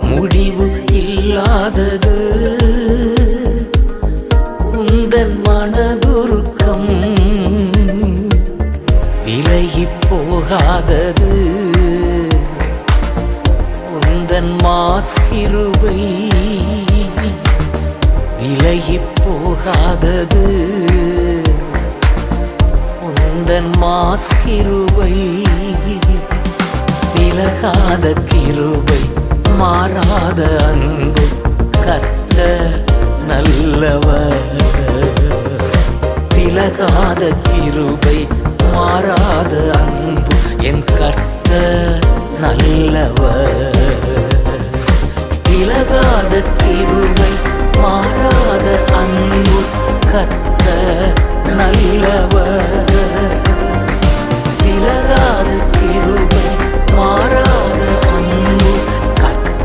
முடிவு இல்லாதது. உந்தன் மனதுருக்கம் விலகி போகாதது. உந்தன் மாத்திருவை விலகி போகாதது. உந்தன் மாத்திருவை விலகாத கிருவை மாறாத அன்பு கத்த நல்லவர். விலகாத கிருபை மாறாத அன்பு என் கத்த நல்லவர். விலகாத கிருபை மாறாத அன்பு கத்த நல்லவர்.